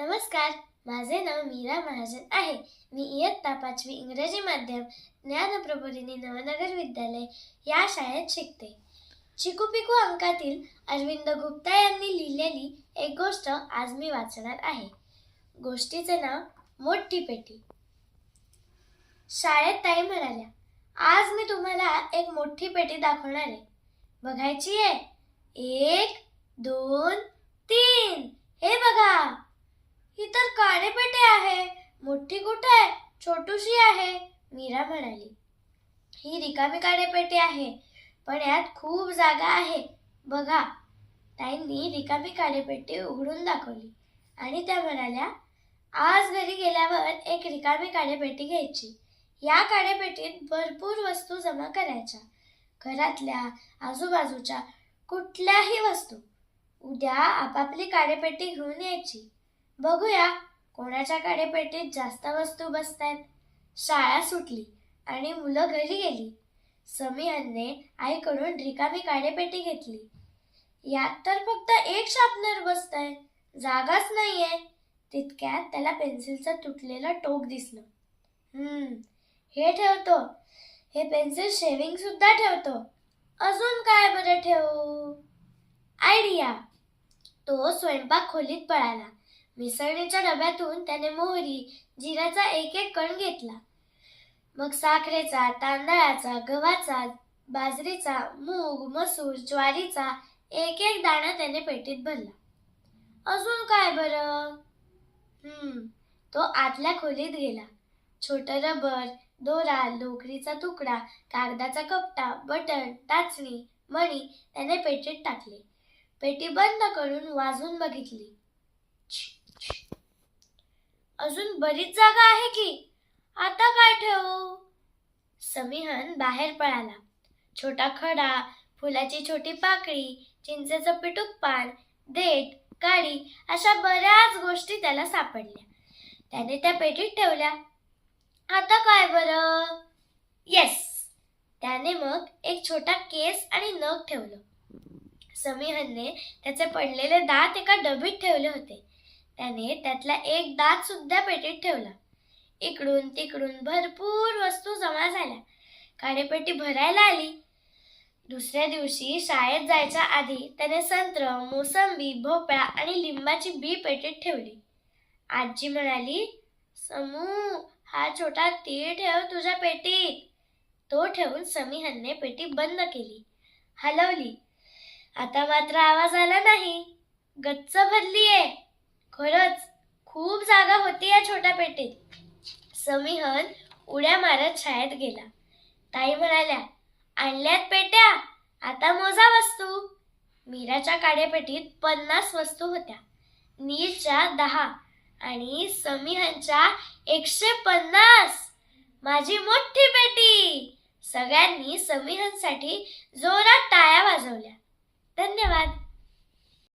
नमस्कार माझे नाव मीरा महाजन आहे. मी इयत्ता पाचवी इंग्रजी माध्यम ज्ञानप्रबोधिनी नवनगर विद्यालय या शाळेत शिकते. चिकू पिकू अंकातील अरविंद गुप्ता यांनी लिहिलेली एक गोष्ट आज मी वाचणार आहे. गोष्टीचे नाव मोठी पेटी. शाळेत ताई म्हणाल्या आज मी तुम्हाला एक मोठी पेटी दाखवणार आहे. बघायची आहे. एक दोन तीन. हे बघा. ही तर काळेपेटी आहे. मोठी कुठे? आहे छोटूशी आहे. मीरा म्हणाली. ही रिकामी काळेपेटी आहे. पण यात खूप जागा आहे. बघा. ताईंनी रिकामी काळेपेटी उघडून दाखवली. आणि त्या म्हणाल्या आज घरी गेल्यावर एक रिकामी काळेपेटी घ्यायची. या काळेपेटीत भरपूर वस्तू जमा करायच्या. घरातल्या आजूबाजूच्या कुठल्याही वस्तू. उद्या आपापली काळेपेटी घेऊन यायची. बघूया कोणाच्या पेटीत जास्त वस्तू बसतात शाळा सुटली आणि मुलं घरी गेली. समीहनने आईकडून रिकामी काडेपेटी घेतली. यात तर फक्त एक शार्पनर बसतंय. जागाच नाहीये. तितक्यात त्याला पेन्सिलचं तुटलेलं टोक दिसलं. हम्म हे ठेवतो. हे पेन्सिल शेविंग सुद्धा ठेवतो. अजून काय बरं ठेवू? आयडिया तो स्वयंपाक खोलीत पळाला. मिसळणीच्या डब्यातून त्याने मोहरी जिऱ्याचा एक एक कण घेतला. मग साखरेचा तांदळाचा गव्हाचा बाजरीचा मूग मसूर ज्वारीचा एक एक दाणा त्याने पेटीत भरला. अजून काय बरं? हम्म. तो आतल्या खोलीत गेला. छोट रबर दोरा लोकरीचा तुकडा कागदाचा कपटा बटन टाचणी मणी त्याने पेटीत टाकले. पेटी बंद करून वाजून बघितली. अजून बरीच जागा आहे की? आता काय ठेवू? समीहन बाहेर पळाला. छोटा खडा फुलाची छोटी पाकळी चिंचेचं पिटूक पान देठ काडी अशा बऱ्याच गोष्टी त्याला सापडल्या. त्याने त्या पेटीत ठेवल्या. आता काय बरं? येस त्याने मग एक छोटा केस आणि नग ठेवलं. समीहनने त्याचे पडलेले दात एका डबीत ठेवले होते. त्याने त्यातला एक दात सुद्धा पेटीत ठेवला. इकडून तिकडून भरपूर वस्तू जमा झाल्या. काडेपेटी भरायला आली. दुसऱ्या दिवशी शाळेत जायच्या आधी त्याने संत्र मोसंबी भोपळा आणि लिंबाची बी पेटीत ठेवली. आजी म्हणाली समू हा छोटा तीळ ठेव तुझ्या पेटीत. तो ठेवून समीहनने पेटी बंद केली. हलवली. आता मात्र आवाज आला नाही. गच्च भरलीये. खरंच खूप जागा होती या छोट्या पेटीत. समीहन उड्या मारत शाळेत गेला. ताई म्हणाल्या आणल्यात पेट्या आता मोजा वस्तू. मीराच्या काड्यापेटीत पन्नास वस्तू होत्या. नीलच्या दहा आणि समीहनच्या एकशे पन्नास. माझी मोठी पेटी. सगळ्यांनी समीहनसाठी जोरात टाळ्या वाजवल्या. धन्यवाद.